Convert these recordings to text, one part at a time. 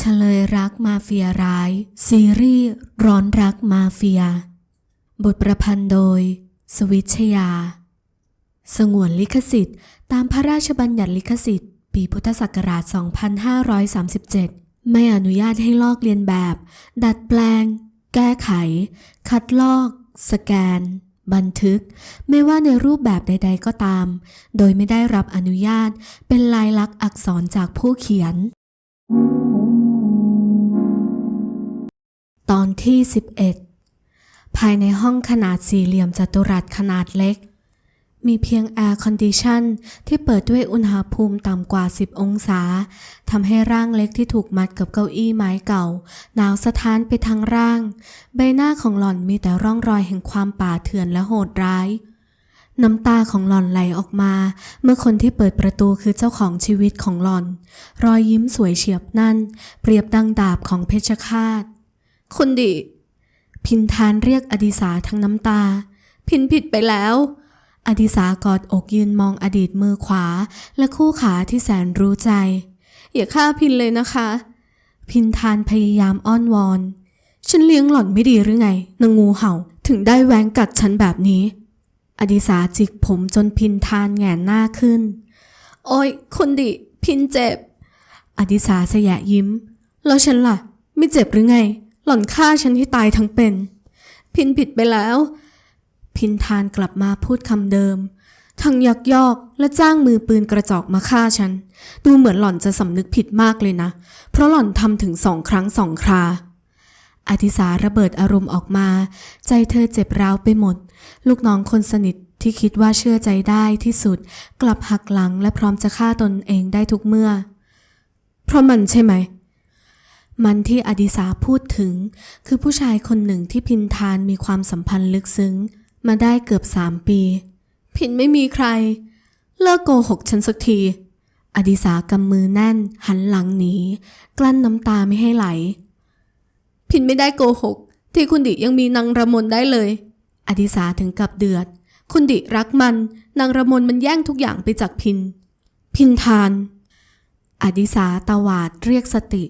เฉลยรักมาเฟียร้าย ซีรีส์ร้อนรักมาเฟีย บทประพันธ์โดย สวิชยา สงวนลิขสิทธิ์ ตามพระราชบัญญัติลิขสิทธิ์ ปีพุทธศักราช 2537 ไม่อนุญาตให้ลอกเลียนแบบ ดัดแปลง แก้ไข คัดลอก สแกน บันทึก ไม่ว่าในรูปแบบใด ๆ ก็ตาม โดยไม่ได้รับอนุญาตเป็นลายลักษณ์อักษรจากผู้เขียน ตอนที่ 11 ภายในห้องขนาดสี่เหลี่ยมจัตุรัสขนาดเล็ก มีเพียงแอร์คอนดิชันที่เปิดด้วยอุณหภูมิต่ำกว่า 10 องศาทำให้ร่างเล็กที่ถูกมัดกับเก้าอี้ไม้เก่า หนาวสะท้านไปทั้งร่าง ใบหน้าของหล่อนมีแต่ร่องรอยแห่งความป่าเถื่อนและโหดร้าย น้ำตาของหล่อนไหลออกมา เมื่อคนที่เปิดประตูคือเจ้าของชีวิตของหล่อน รอยยิ้มสวยเฉียบนั่น เปรียบดังดาบของเพชฌฆาต คุณดิ พินทานเรียกอดิสาทั้งน้ำตา พินผิดไปแล้ว อดิสากอดอกยืนมองอดีตมือขวา และคู่ขาที่แสนรู้ใจ อย่าฆ่าพินเลยนะคะ พินทานพยายามอ้อนวอน ฉันเลี้ยงหล่อนไม่ดีหรือไงนางงูเห่าถึงได้แหวงกัดฉันแบบนี้ อดิสาจิกผมจนพินทานแหงนหน้าขึ้น โอ้ยคุณดิ พินเจ็บ อดิสาสยะยิ้ม แล้วฉันล่ะ ไม่เจ็บหรือไง หล่อนฆ่าฉันให้ตายทั้งเป็น พินผิดไปแล้ว พินทานกลับมาพูดคำเดิม ทั้งยักยอกและจ้างมือปืนกระจอกมาฆ่าฉัน ดูเหมือนหล่อนจะสำนึกผิดมากเลยนะ เพราะหล่อนทำถึงสองครั้งสองคราอธิสาระเบิดอารมณ์ออกมา ใจเธอเจ็บร้าวไปหมด ลูกน้องคนสนิทที่คิดว่าเชื่อใจได้ที่สุด กลับหักหลังและพร้อมจะฆ่าตนเองได้ทุกเมื่อ เพราะมันใช่ไหม มันที่อดิสาพูดถึง คือผู้ชายคนหนึ่งที่พินทานมีความสัมพันธ์ลึกซึ้ง มาได้เกือบสามปี พินไม่มีใคร เลิกโกหกฉันสักที อดิสากำมือแน่น หันหลังหนี กลั้นน้ำตาไม่ให้ไหล พินไม่ได้โกหก ที่คุณดิยังมีนางระมนได้เลย อดิสาถึงกับเดือด คุณดิรักมัน นางระมนมันแย่งทุกอย่างไปจากพิน พินทาน อดิสาตาวาดเรียกสติ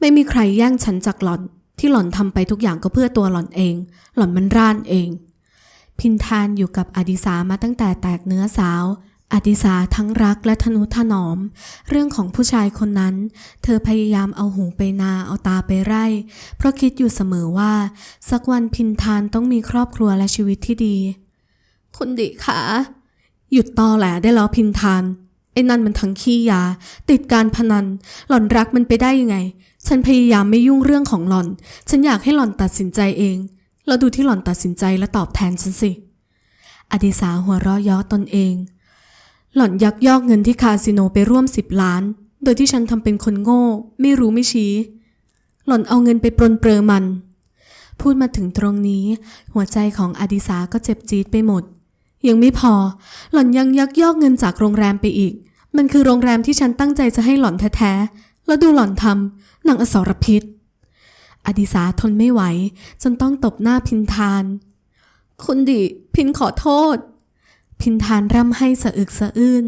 ไม่มีใครแย่งฉันจากหล่อน ที่หล่อนทำไปทุกอย่างก็เพื่อตัวหล่อนเอง หล่อนมันร่านเอง พินทานอยู่กับอดิสามาตั้งแต่แตกเนื้อสาวอดิสาทั้งรักและทนุถนอม เรื่องของผู้ชายคนนั้น เธอพยายามเอาหูไปนาเอาตาไปไร่ เพราะคิดอยู่เสมอว่า สักวันพินทานต้องมีครอบครัวและชีวิตที่ดี คุณดิขาหยุดตอแหลได้แล้วพินทาน ไอ้นั่นมันทั้งขี้ยา ติดการพนัน หล่อนรักมันไปได้ยังไง ฉันพยายามไม่ยุ่งเรื่องของหล่อน ฉันอยากให้หล่อนตัดสินใจเอง แล้วดูที่หล่อนตัดสินใจและตอบแทนฉันสิ อดิสาหัวเราะย้อตนเอง หล่อนยักยอกเงินที่คาสิโนไปร่วมสิบล้าน โดยที่ฉันทำเป็นคนโง่ ไม่รู้ไม่ชี้ หล่อนเอาเงินไปปรนเปรอมัน พูดมาถึงตรงนี้ หัวใจของอดิสาก็เจ็บจี๊ดไปหมด ยังไม่พอ หล่อนยังยักยอกเงินจากโรงแรมไปอีก มันคือโรงแรมที่ฉันตั้งใจจะให้หล่อนแท้ๆ แล้วดูหล่อนทำหนางอสรพิษ อดิสาทนไม่ไหว จนต้องตบหน้าพินทาน คุณดิพินขอโทษ พินทานร่ำให้สะอึกสะอื้น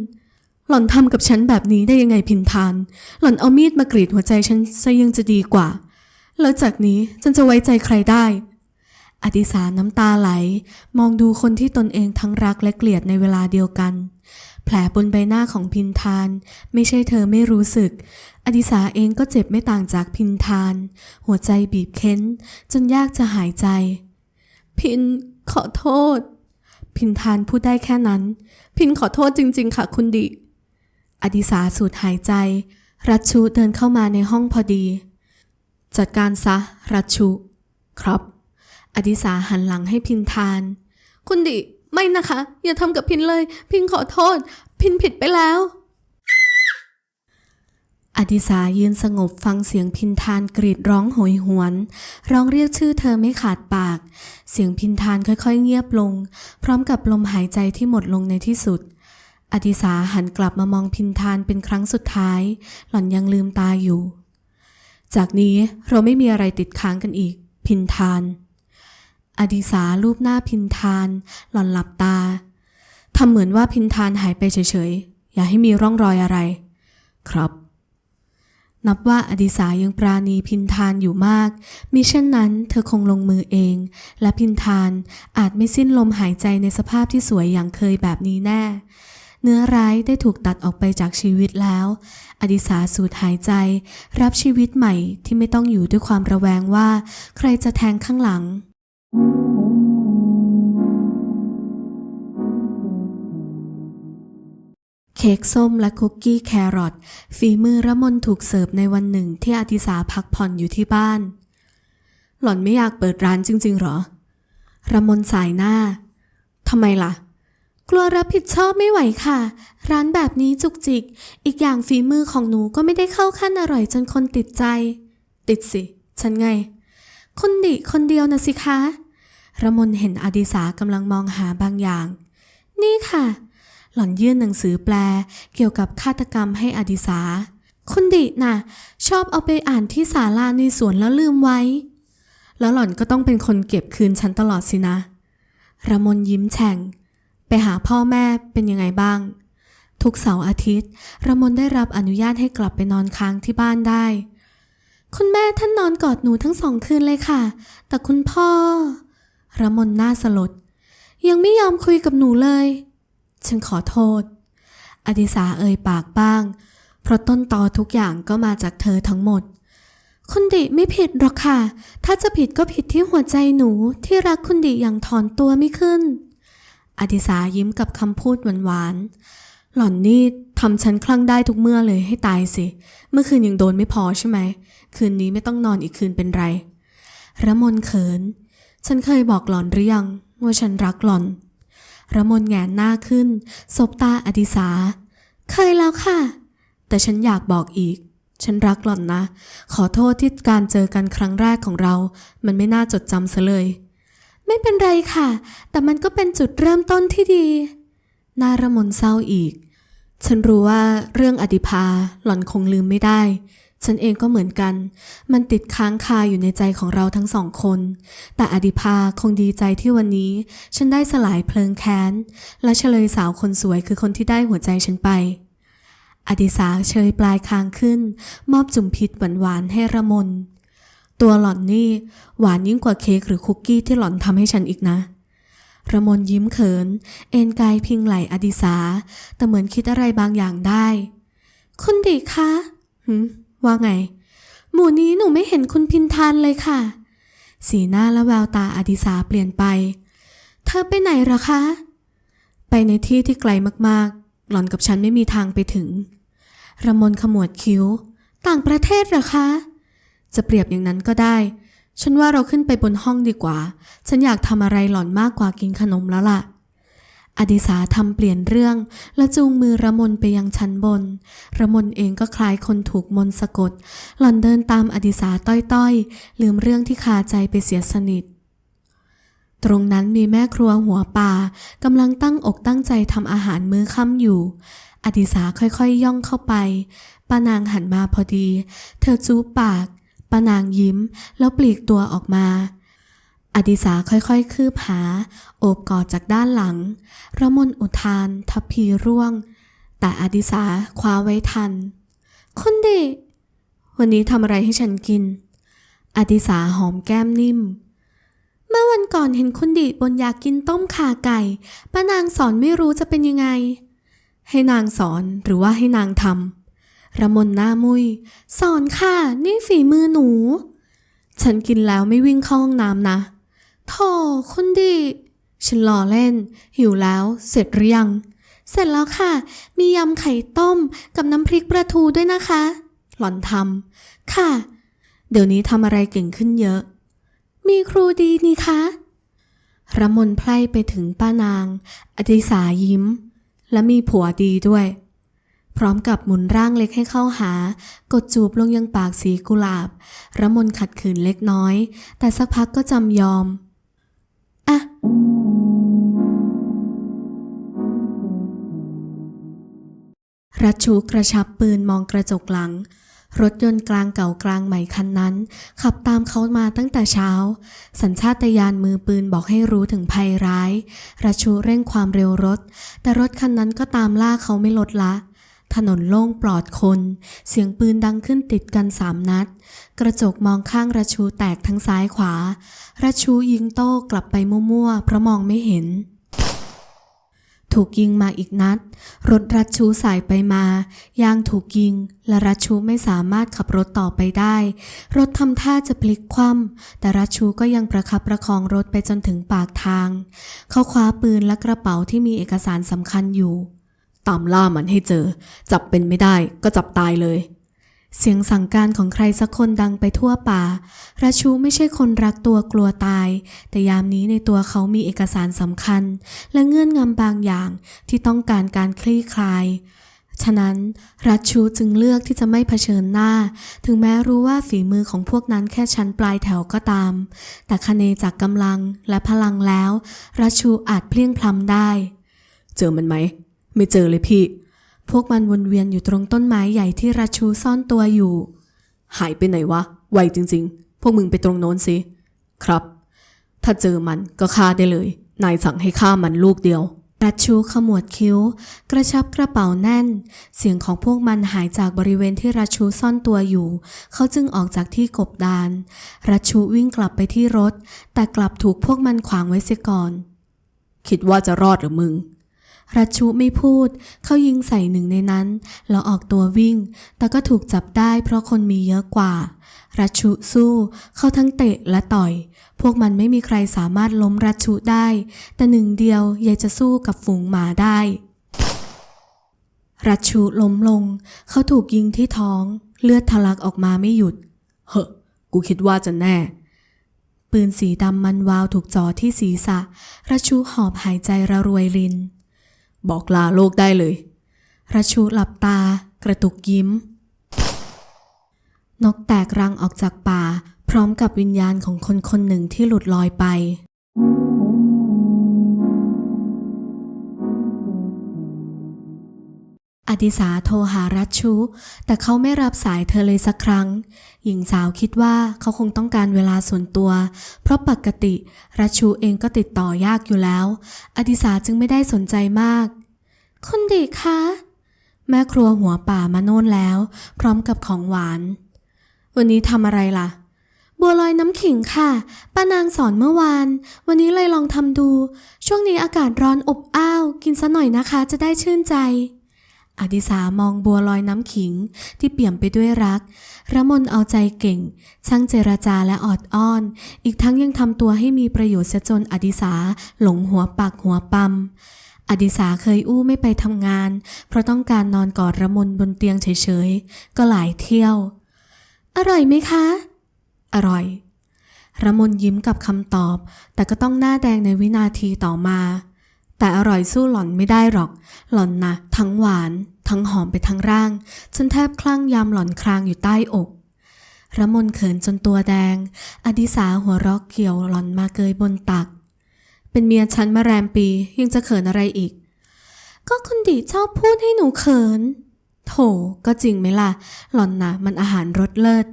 หล่อนทำกับฉันแบบนี้ได้ยังไงพินทาน หล่อนเอามีดมากรีดหัวใจฉันซะยังจะดีกว่า แล้วจากนี้ฉันจะไว้ใจใครได้ อดิสาน้ำตาไหล มองดูคนที่ตนเองทั้งรักและเกลียดในเวลาเดียวกัน แผลบนใบหน้าของพินทาน ไม่ใช่เธอไม่รู้สึก อดิสาเองก็เจ็บไม่ต่างจากพินทาน หัวใจบีบเค้น จนยากจะหายใจ พินขอโทษ พินทานพูดได้แค่นั้น พินขอโทษจริง ๆ ค่ะคุณดิ อดิสาสูดหายใจ รัชชุเดินเข้ามาในห้องพอดี จัดการซะ รัชชุครับ อดิสาหันหลังให้พินทาน คุณดิ ไม่นะคะ อย่าทำกับพินเลย พินขอโทษ พินผิดไปแล้วอดิสายืนสงบฟังเสียงพินทานกรีดร้องโหยหวน ร้องเรียกชื่อเธอไม่ขาดปาก เสียงพินทานค่อยๆเงียบลง พร้อมกับลมหายใจที่หมดลงในที่สุด อดิสาหันกลับมามองพินทานเป็นครั้งสุดท้าย หล่อนยังลืมตาอยู่ จากนี้เราไม่มีอะไรติดค้างกันอีก พินทาน อดิสารูปหน้าพินทาน หล่อนหลับตาทำเหมือนว่าพินทานหายไปเฉยๆ อย่าให้มีร่องรอยอะไร ครับ นับว่าอดิสายังปราณีพินทานอยู่มาก มิเช่นนั้นเธอคงลงมือเอง และพินทานอาจไม่สิ้นลมหายใจในสภาพที่สวยอย่างเคยแบบนี้แน่ เนื้อร้ายได้ถูกตัดออกไปจากชีวิตแล้ว อดิสาสูดหายใจ รับชีวิตใหม่ที่ไม่ต้องอยู่ด้วยความระแวงว่า ใครจะแทงข้างหลัง เค้กส้มและคุกกี้แครอทฝีมือระมนถูกเสิร์ฟในวันหนึ่งที่อธิสาพักผ่อนอยู่ที่บ้าน หล่อนไม่อยากเปิดร้านจริง ๆ หรอ ระมนสายหน้าทำไมล่ะ กลัวรับผิดชอบไม่ไหวค่ะ ร้านแบบนี้จุกจิก อีกอย่างฝีมือของหนูก็ไม่ได้เข้าขั้นอร่อยจนคนติดใจ ติดสิ ฉันไง คนดิคนเดียวนะสิคะ ระมนเห็นอดิสากำลังมองหาบางอย่าง นี่ค่ะ หล่อนยื่นหนังสือแปลเกี่ยวกับฆาตกรรมให้อดิสา คุณดิน่ะ ชอบเอาไปอ่านที่ศาลาในสวนแล้วลืมไว้ แล้วหล่อนก็ต้องเป็นคนเก็บคืนฉันตลอดสินะ ระมนยิ้มแฉ่ง ไปหาพ่อแม่เป็นยังไงบ้าง ทุกเสาร์อาทิตย์ ระมนได้รับอนุญาตให้กลับไปนอนค้างที่บ้านได้ คุณแม่ท่านนอนกอดหนูทั้งสองคืนเลยค่ะ แต่คุณพ่อ ระมนหน้าสลด ยังไม่ยอมคุยกับหนูเลย ฉันขอโทษ อดิสาเอ่ยปากบ้าง เพราะต้นตอทุกอย่างก็มาจากเธอทั้งหมด คุณดิไม่ผิดหรอกค่ะ ถ้าจะผิดก็ผิดที่หัวใจหนูที่รักคุณดิอย่างถอนตัวไม่ขึ้น อดิสายิ้มกับคำพูดหวานๆ หล่อนนี่ทำฉันคลั่งได้ทุกเมื่อเลยให้ตายสิ เมื่อคืนยังโดนไม่พอใช่ไหม คืนนี้ไม่ต้องนอนอีกคืนเป็นไรระมนเขิน ฉันเคยบอกหล่อนหรือยังว่าฉันรักหล่อนระมนแงนหน้าขึ้นสบตาอดิสา เคยแล้วค่ะ แต่ฉันอยากบอกอีก ฉันรักหล่อนนะ ขอโทษที่การเจอกันครั้งแรกของเรา มันไม่น่าจดจำซะเลย ไม่เป็นไรค่ะ แต่มันก็เป็นจุดเริ่มต้นที่ดีนาระมนเศร้าอีก ฉันรู้ว่าเรื่องอดิภาหล่อนคงลืมไม่ได้ ฉันเองก็เหมือนกัน มันติดค้างคาอยู่ในใจของเราทั้งสองคน แต่อดิภาคงดีใจที่วันนี้ ฉันได้สลายเพลิงแค้น และเฉลยสาวคนสวยคือคนที่ได้หัวใจฉันไป อดิสาเชยปลายคางขึ้น มอบจุ่มพิษหวานๆให้ระมน ตัวหล่อนนี่ หวานยิ่งกว่าเค้กหรือคุกกี้ที่หล่อนทำให้ฉันอีกนะระมนยิ้มเขิน เอนกายพิงไหลอดิสา แต่เหมือนคิดอะไรบางอย่างได้ คุณดิคะหืม ว่าไง หมู่นี้หนูไม่เห็นคุณพินทานเลยค่ะ สีหน้าและแววตาอดิสาเปลี่ยนไป เธอไปไหนเหรอคะ ไปในที่ที่ไกลมากๆ หล่อนกับฉันไม่มีทางไปถึง ระมนขมวดคิ้ว ต่างประเทศเหรอคะ จะเปรียบอย่างนั้นก็ได้ ฉันว่าเราขึ้นไปบนห้องดีกว่า ฉันอยากทำอะไรหล่อนมากกว่ากินขนมแล้วล่ะ อดิสาทำเปลี่ยนเรื่อง และจูงมือระมนไปยังชั้นบน ระมนเองก็คล้ายคนถูกมนสะกด หล่อนเดินตามอดิสาต้อยๆ ลืมเรื่องที่คาใจไปเสียสนิท ตรงนั้นมีแม่ครัวหัวป่ากำลังตั้งอกตั้งใจทำอาหารมื้อค่ำอยู่ อดิสาค่อยๆย่องเข้าไปป้านางหันมาพอดี เธอจูบปากป้านางยิ้ม แล้วปลีกตัวออกมา อดิสาค่อยๆ คืบหา โอบกอดจากด้านหลัง ระมนอุทาน ทัพพีร่วง แต่อดิสาคว้าไว้ทันคนดิ วันนี้ทำอะไรให้ฉันกิน อดิสาหอมแก้มนิ่ม เมื่อวันก่อนเห็นคุณดิบนอยากกินต้มข่าไก่ ป้านางสอนไม่รู้จะเป็นยังไง ให้นางสอนหรือว่าให้นางทำระมนหน้ามุย สอนค่ะ นี่ฝีมือหนู ฉันกินแล้วไม่วิ่งเข้าห้องน้ำนะ โธ่คุณดิฉันรอเล่น หิวแล้ว เสร็จหรือยัง เสร็จแล้วค่ะ มียำไข่ต้มกับน้ำพริกปลาทูด้วยนะคะ หล่อนทำค่ะ เดี๋ยวนี้ทำอะไรเก่งขึ้นเยอะ มีครูดีนี่คะระมนไพร่ไปถึงป้านาง อธิสายิ้ม และมีผัวดีด้วย พร้อมกับหมุนร่างเล็กให้เข้าหา กดจูบลงยังปากสีกุหลาบระมนขัดขืนเล็กน้อย แต่สักพักก็จำยอม อะรัชชูกระชับปืนมองกระจกหลัง รถยนต์กลางเก่ากลางใหม่คันนั้น ขับตามเขามาตั้งแต่เช้า สัญชาตญาณมือปืนบอกให้รู้ถึงภัยร้าย รัชชูเร่งความเร็วรถ แต่รถคันนั้นก็ตามล่าเขาไม่ลดละถนนโล่งปลอดคน เสียงปืนดังขึ้นติดกันสามนัด กระจกมองข้างราชูแตกทั้งซ้ายขวาราชูยิงโต้กลับไปมั่วๆ เพราะมองไม่เห็น ถูกยิงมาอีกนัด รถรัชชูสายไปมา ยางถูกยิง และรัชชูไม่สามารถขับรถต่อไปได้ รถทำท่าจะพลิกคว่ำแต่รัชชูก็ยังประคับประคองรถไปจนถึงปากทาง เขาคว้าปืนและกระเป๋าที่มีเอกสารสำคัญอยู่ ตามล่ามันให้เจอ จับเป็นไม่ได้ก็จับตายเลย เสียงสั่งการของใครสักคนดังไปทั่วป่า ราชูไม่ใช่คนรักตัวกลัวตาย แต่ยามนี้ในตัวเขามีเอกสารสำคัญ และเงื่อนงำบางอย่างที่ต้องการการคลี่คลาย ฉะนั้นรัชชูจึงเลือกที่จะไม่เผชิญหน้า ถึงแม้รู้ว่าฝีมือของพวกนั้นแค่ชั้นปลายแถวก็ตาม แต่คะเนจากกำลังและพลังแล้วรัชชูอาจเพลียงพล้ำได้ เจอมันไหม ไม่เจอเลยพี่ พวกมันวนเวียนอยู่ตรงต้นไม้ใหญ่ที่รัชชูซ่อนตัวอยู่ หายไปไหนวะ ไวจริง ๆ พวกมึงไปตรงโน้นสิ ครับ ถ้าเจอมันก็ฆ่าได้เลย นายสั่งให้ฆ่ามันลูกเดียวรัชชูขมวดคิ้ว กระชับกระเป๋าแน่น เสียงของพวกมันหายจากบริเวณที่รัชชูซ่อนตัวอยู่ เขาจึงออกจากที่กบดาน รัชชูวิ่งกลับไปที่รถ แต่กลับถูกพวกมันขวางไว้เสียก่อน คิดว่าจะรอดหรือมึง รัชชุไม่พูด เขายิงใส่หนึ่งในนั้น แล้วออกตัววิ่ง แต่ก็ถูกจับได้เพราะคนมีเยอะกว่า รัชชุสู้ เขาทั้งเตะและต่อย พวกมันไม่มีใครสามารถล้มรัชชุได้ แต่หนึ่งเดียวยายจะสู้กับฝูงหมาได้ รัชชุล้มลง เขาถูกยิงที่ท้อง เลือดทะลักออกมาไม่หยุด เฮ้กูคิดว่าจะแน่ปืนสีดำมันวาวถูกจ่อที่ศีรษะรัชชุหอบหายใจระรวยริน บอกลาโลกได้เลยรัชูหลับตากระตุกยิ้ม นกแตกรังออกจากป่า พร้อมกับวิญญาณของคนคนหนึ่งที่หลุดลอยไป อดิสาโทรหารัชชุ แต่เขาไม่รับสายเธอเลยสักครั้ง หญิงสาวคิดว่าเขาคงต้องการเวลาส่วนตัว เพราะปกติรัชชูเองก็ติดต่อยากอยู่แล้ว อดิสาจึงไม่ได้สนใจมาก คุณดิคะ แม่ครัวหัวป่ามาโน่นแล้ว พร้อมกับของหวาน วันนี้ทำอะไรล่ะ บัวลอยน้ำขิงค่ะ ป้านางสอนเมื่อวาน วันนี้เลยลองทำดู ช่วงนี้อากาศร้อนอบอ้าว กินซะหน่อยนะคะจะได้ชื่นใจ อดิสามองบัวลอยน้ำขิงที่เปี่ยมไปด้วยรัก ระมนเอาใจเก่ง ช่างเจรจาและออดอ้อน อีกทั้งยังทำตัวให้มีประโยชน์เสียจนอดิสาหลงหัวปักหัวปั๊มอดิสาเคยอู้ไม่ไปทำงาน เพราะต้องการนอนกอดระมนบนเตียงเฉยๆ ก็หลายเที่ยว อร่อยไหมคะ อร่อยระมนยิ้มกับคำตอบ แต่ก็ต้องหน้าแดงในวินาทีต่อมา แต่อร่อยสู้หล่อนไม่ได้หรอก หล่อนนะทั้งหวาน ทั้งหอมไปทั้งร่างฉันแทบคลั่งยามหล่อนครางอยู่ใต้อกระมนเขินจนตัวแดง อดิสาหัวรอกเกี่ยวหล่อนมาเกยบนตัก เป็นเมียฉันมาแรมปียังจะเขินอะไรอีก ก็คุณดิชอบพูดให้หนูเขิน โถก็จริงไหมล่ะ หล่อนนะมันอาหารรสเลิศ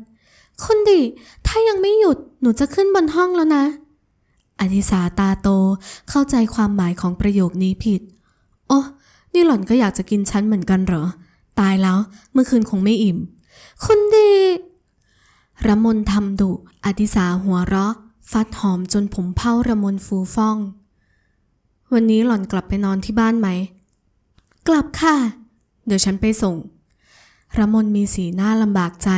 คุณดิ ถ้ายังไม่หยุดหนูจะขึ้นบนห้องแล้วนะ อดิสาตาโตเข้าใจความหมายของประโยคนี้ผิด โอ้นี่หล่อนก็อยากจะกินฉันเหมือนกันเหรอ ตายแล้ว เมื่อคืนคงไม่อิ่ม คุณดีระมนทำดุอดิสาหัวเราะ ฟัดหอมจนผมเผ้าระมนฟูฟ่อง วันนี้หล่อนกลับไปนอนที่บ้านไหม กลับค่ะ เดี๋ยวฉันไปส่ง ระมนมีสีหน้าลำบากใจ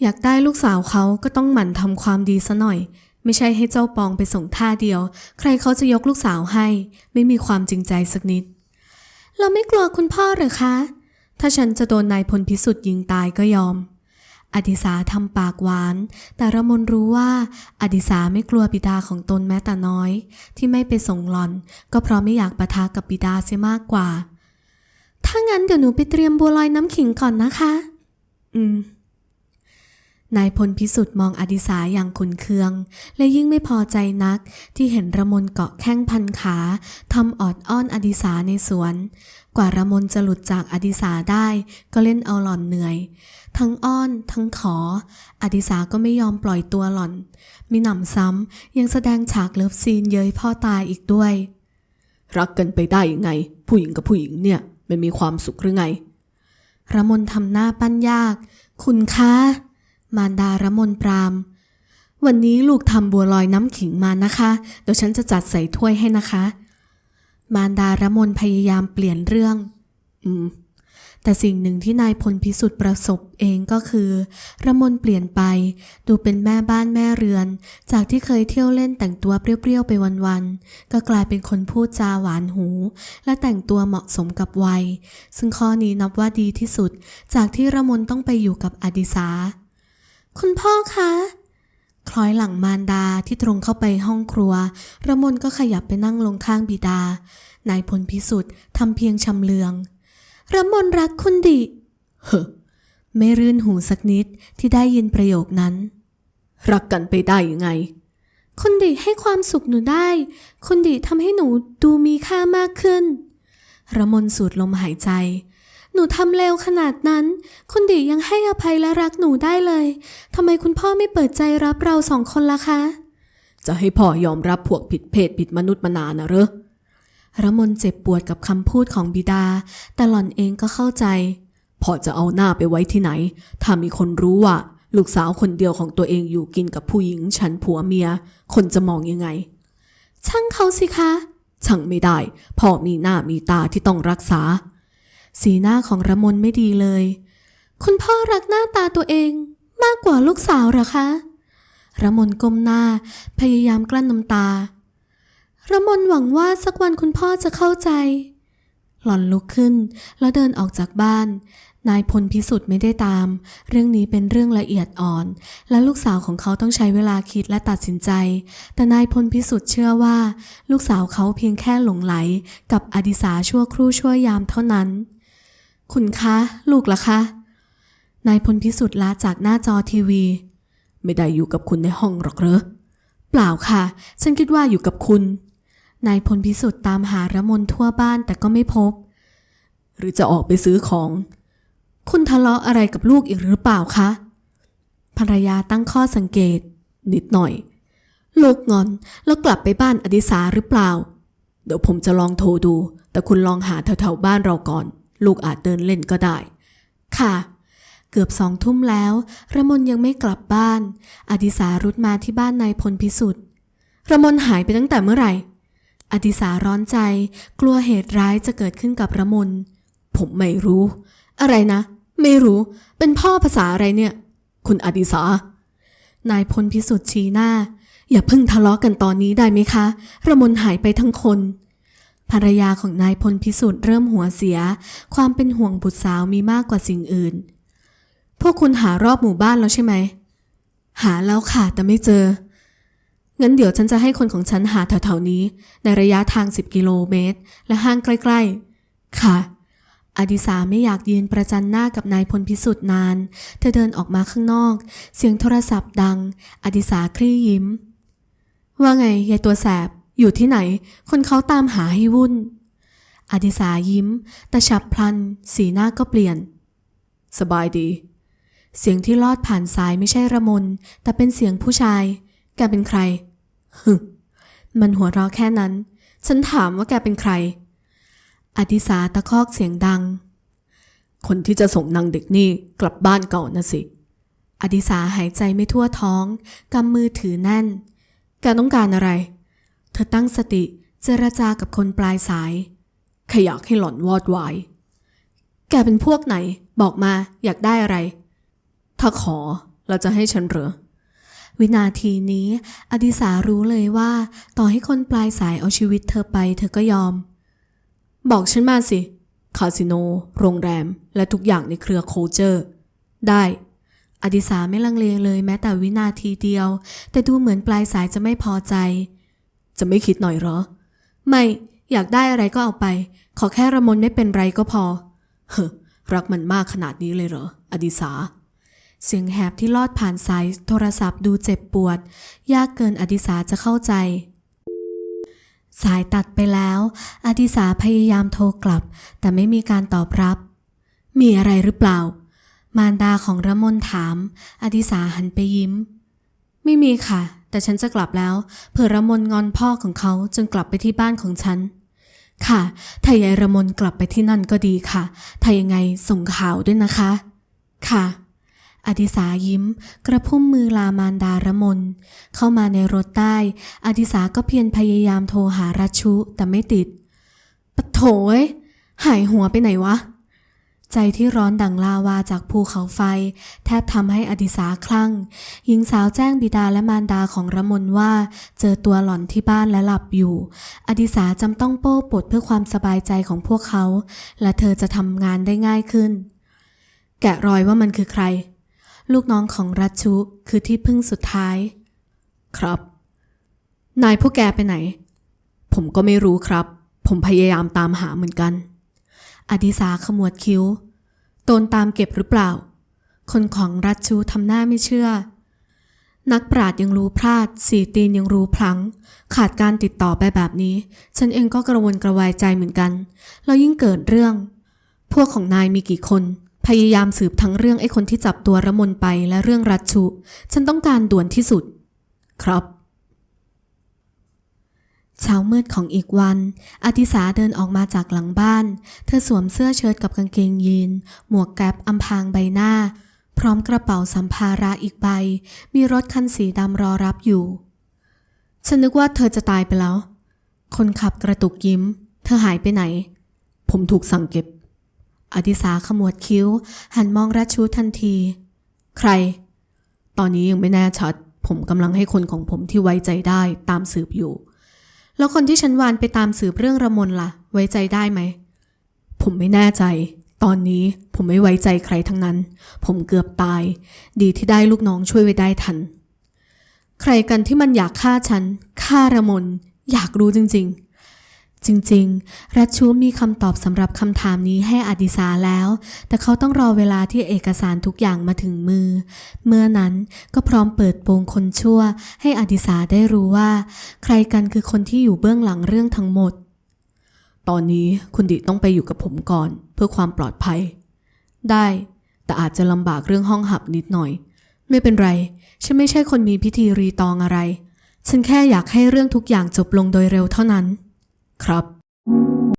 อยากได้ลูกสาวเขาก็ต้องหมั่นทำความดีซะหน่อย ไม่ใช่ให้เจ้าปองไปส่งท่าเดียว ใครเขาจะยกลูกสาวให้ ไม่มีความจริงใจสักนิด เราไม่กลัวคุณพ่อหรือคะ ถ้าฉันจะโดนนายพลพิสุทธิ์ยิงตายก็ยอม อดิสาทำปากหวาน แต่ระมนรู้ว่าอดิสาไม่กลัวบิดาของตนแม้แต่น้อย ที่ไม่ไปส่งหลอน ก็เพราะไม่อยากปะทะกับบิดาเสียมากกว่า ถ้างั้นเดี๋ยวหนูไปเตรียมบัวลอยน้ำขิงก่อนนะคะ อืม นายพลพิสุทธิ์มองอดิสาอย่างขุนเคือง และยิ่งไม่พอใจนักที่เห็นระมนเกาะแข้งพันขาทำออดอ้อนอดิสาในสวน กว่าระมนจะหลุดจากอดิสาได้ก็เล่นเอาหล่อนเหนื่อย ทั้งอ้อนทั้งขอ อดิสาก็ไม่ยอมปล่อยตัวหล่อน มีหนำซ้ำยังแสดงฉากเลิฟซีนเย้ยพ่อตายอีกด้วย รักกันไปได้ยังไง ผู้หญิงกับผู้หญิงเนี่ยมันมีความสุขหรือไงระมนทำหน้าปั้นยาก คุณคะ มารดาระมนปราม วันนี้ลูกทำบัวลอยน้ำขิงมานะคะ เดี๋ยวฉันจะจัดใส่ถ้วยให้นะคะ มารดาระมนพยายามเปลี่ยนเรื่อง อืม แต่สิ่งหนึ่งที่นายพลพิสุทธิ์ประสบเองก็คือ ระมนเปลี่ยนไป ดูเป็นแม่บ้านแม่เรือน จากที่เคยเที่ยวเล่นแต่งตัวเปรี้ยวๆไปวันๆ ก็กลายเป็นคนพูดจาหวานหู และแต่งตัวเหมาะสมกับวัย ซึ่งข้อนี้นับว่าดีที่สุด จากที่ระมนต้องไปอยู่กับอดิสา คุณพ่อคะคล้อยหลังมารดาที่ตรงเข้าไปห้องครัว ระมนก็ขยับไปนั่งลงข้างบิดา นายพลพิสุทธิ์ทำเพียงชำเลือง ระมนรักคุณดิเฮ้อไม่รื่นหูสักนิดที่ได้ยินประโยคนั้น รักกันไปได้ยังไง คุณดิให้ความสุขหนูได้ คุณดิทำให้หนูดูมีค่ามากขึ้น ระมนสูดลมหายใจ หนูทำเลวขนาดนั้น คุณดิยังให้อภัยและรักหนูได้เลย ทำไมคุณพ่อไม่เปิดใจรับเราสองคนล่ะคะ จะให้พ่อยอมรับพวกผิดเพศผิดมนุษย์มานานนะเหรอระมนเจ็บปวดกับคำพูดของบิดา แต่หล่อนเองก็เข้าใจพอจะเอาหน้าไปไว้ที่ไหน ถ้ามีคนรู้ว่า ลูกสาวคนเดียวของตัวเองอยู่กินกับผู้หญิงฉันผัวเมีย คนจะมองยังไง ช่างเขาสิคะ ช่างไม่ได้ พ่อมีหน้ามีตาที่ต้องรักษา สีหน้าของระมนไม่ดีเลย คุณพ่อรักหน้าตาตัวเองมากกว่าลูกสาวหรอคะ ระมนก้มหน้า พยายามกลั้นน้ำตา ระมนหวังว่าสักวันคุณพ่อจะเข้าใจ หล่อนลุกขึ้นแล้วเดินออกจากบ้าน นายพลพิสุทธิ์ไม่ได้ตาม เรื่องนี้เป็นเรื่องละเอียดอ่อน และลูกสาวของเขาต้องใช้เวลาคิดและตัดสินใจ แต่นายพลพิสุทธิ์เชื่อว่า ลูกสาวเขาเพียงแค่หลงไหล กับอดิสาชั่วครู่ชั่วยามเท่านั้น คุณคะ ลูกล่ะคะ นายพลพิสุทธิ์ลาจากหน้าจอทีวี ไม่ได้อยู่กับคุณในห้องหรอกเหรอ เปล่าค่ะ ฉันคิดว่าอยู่กับคุณ นายพลพิสุทธิ์ตามหาระมนทั่วบ้านแต่ก็ไม่พบ หรือจะออกไปซื้อของ คุณทะเลาะอะไรกับลูกอีกหรือเปล่าคะ ภรรยาตั้งข้อสังเกต นิดหน่อย ลูกงอนแล้วกลับไปบ้านอดิสาหรือเปล่า เดี๋ยวผมจะลองโทรดู แต่คุณลองหาแถวๆบ้านเราก่อน ลูกอาจเดินเล่นก็ได้ ค่ะ เกือบสองทุ่มแล้วระมนยังไม่กลับบ้าน อดิสารุดมาที่บ้านนายพลพิสุทธิ์ระมนหายไปตั้งแต่เมื่อไหร่ อดิสาร้อนใจ กลัวเหตุร้ายจะเกิดขึ้นกับระมน ผมไม่รู้ อะไรนะ ไม่รู้ เป็นพ่อภาษาอะไรเนี่ย คุณอดิสานายพลพิสุทธิ์ชี้หน้า อย่าเพิ่งทะเลาะกันตอนนี้ได้ไหมคะ ระมนหายไปทั้งคน ภรรยาของนายพลพิสุทธิ์เริ่มหัวเสีย ความเป็นห่วงบุตรสาวมีมากกว่าสิ่งอื่น พวกคุณหารอบหมู่บ้านแล้วใช่ไหม หาแล้วค่ะแต่ไม่เจอ งั้นเดี๋ยวฉันจะให้คนของฉันหาแถวๆนี้ ในระยะทาง 10 กิโลเมตร และห้างใกล้ๆ ค่ะ อดิสาไม่อยากยืนประจันหน้ากับนายพลพิสุทธิ์นาน เธอเดินออกมาข้างนอก เสียงโทรศัพท์ดัง อดิสาคลี่ยิ้ม ว่าไงยายตัวแสบ อยู่ที่ไหน คนเขาตามหาให้วุ่น อดิสายิ้ม แต่ฉับพลัน สีหน้าก็เปลี่ยน สบายดี เสียงที่ลอดผ่านสายไม่ใช่ระมน แต่เป็นเสียงผู้ชาย แกเป็นใครฮึมันหัวเราะแค่นั้น ฉันถามว่าแกเป็นใคร อดิสาตะคอกเสียงดัง คนที่จะส่งนางเด็กนี่กลับบ้านเก่อนนะสิ อดิสาหายใจไม่ทั่วท้อง กำมือถือแน่น แกต้องการอะไร เธอตั้งสติเจรจากับคนปลายสาย ขยากให้หล่อนวอดวาย แกเป็นพวกไหน บอกมาอยากได้อะไร ถ้าขอเราจะให้ฉันเหรอ วินาทีนี้ อดิสารู้เลยว่า ต่อให้คนปลายสายเอาชีวิตเธอไป เธอก็ยอม บอกฉันมาสิ คาสิโน โรงแรม และทุกอย่างในเครือโคเจอร์ ได้อดิสาไม่ลังเลเลยแม้แต่วินาทีเดียว แต่ดูเหมือนปลายสายจะไม่พอใจ จะไม่คิดหน่อยเหรอ ไม่อยากได้อะไรก็เอาไป ขอแค่ระมนไม่เป็นไรก็พอ เฮ้อรักมันมากขนาดนี้เลยเหรอ อดิสา เสียงแหบที่ลอดผ่านสายโทรศัพท์ดูเจ็บปวด ยากเกินอดิสาจะเข้าใจ สายตัดไปแล้ว อดิสาพยายามโทรกลับ แต่ไม่มีการตอบรับ มีอะไรหรือเปล่า มารดาของระมนถาม อดิสาหันไปยิ้ม ไม่มีค่ะ แต่ฉันจะกลับแล้ว เผื่อระมนงอนพ่อของเขาจนกลับไปที่บ้านของฉัน ค่ะ ถ้ายายระมนกลับไปที่นั่นก็ดีค่ะ ถ้ายังไงส่งข่าวด้วยนะคะ ค่ะ อดิสายิ้ม กระพุ่มมือลามานดาระมน เข้ามาในรถใต้ อดิสาก็เพียรพยายามโทรหารัชุแต่ไม่ติดปะโถอยหายหัวไปไหนวะ ใจที่ร้อนดังลาวาจากภูเขาไฟ แทบทำให้อดิสาคลั่ง หญิงสาวแจ้งบิดาและมารดาของระมนว่า เจอตัวหล่อนที่บ้านและหลับอยู่ อดิสาจำต้องโป้ปดเพื่อความสบายใจของพวกเขา และเธอจะทำงานได้ง่ายขึ้น แกะรอยว่ามันคือใคร ลูกน้องของรัชชุคือที่พึ่งสุดท้าย ครับ นายพวกแกไปไหน ผมก็ไม่รู้ครับ ผมพยายามตามหาเหมือนกัน อดิสาขมวดคิ้ว โดนตามเก็บหรือเปล่า คนของรัชชูทำหน้าไม่เชื่อ นักปราดยังรู้พลาด สีตีนยังรู้พลัง้งขาดการติดต่อไปแบบนี้ ฉันเองก็กระวนกระวายใจเหมือนกัน แล้วยิ่งเกิดเรื่อง พวกของนายมีกี่คน พยายามสืบทั้งเรื่องไอ้คนที่จับตัวระมนไปและเรื่องรัชชุฉันต้องการด่วนที่สุด ครับ เช้ามืดของอีกวันอธิสาเดินออกมาจากหลังบ้าน เธอสวมเสื้อเชิ้ตกับกางเกงยีน หมวกแก๊ปอำพางใบหน้า พร้อมกระเป๋าสัมภาระอีกใบ มีรถคันสีดำรอรับอยู่ ฉันนึกว่าเธอจะตายไปแล้ว คนขับกระตุกยิ้ม เธอหายไปไหน ผมถูกสั่งเก็บอดิสาขมวดคิ้ว หันมองรัชชูทันที ใคร ตอนนี้ยังไม่แน่ชัด ผมกำลังให้คนของผมที่ไว้ใจได้ตามสืบอยู่ แล้วคนที่ฉันวานไปตามสืบเรื่องระมนล่ะ ไว้ใจได้ไหม ผมไม่แน่ใจ ตอนนี้ผมไม่ไว้ใจใครทั้งนั้น ผมเกือบตาย ดีที่ได้ลูกน้องช่วยไว้ได้ทัน ใครกันที่มันอยากฆ่าฉันฆ่าระมน อยากรู้จริง ๆ จริงๆ รัชชูมีคำตอบสำหรับคำถามนี้ให้อดิสาแล้ว แต่เขาต้องรอเวลาที่เอกสารทุกอย่างมาถึงมือ เมื่อนั้นก็พร้อมเปิดโปงคนชั่ว ให้อดิสาได้รู้ว่า ใครกันคือคนที่อยู่เบื้องหลังเรื่องทั้งหมด ตอนนี้คุณดิต้องไปอยู่กับผมก่อน เพื่อความปลอดภัย ได้ แต่อาจจะลำบากเรื่องห้องหับนิดหน่อย ไม่เป็นไร ฉันไม่ใช่คนมีพิธีรีตองอะไร ฉันแค่อยากให้เรื่องทุกอย่างจบลงโดยเร็วเท่านั้น ครับ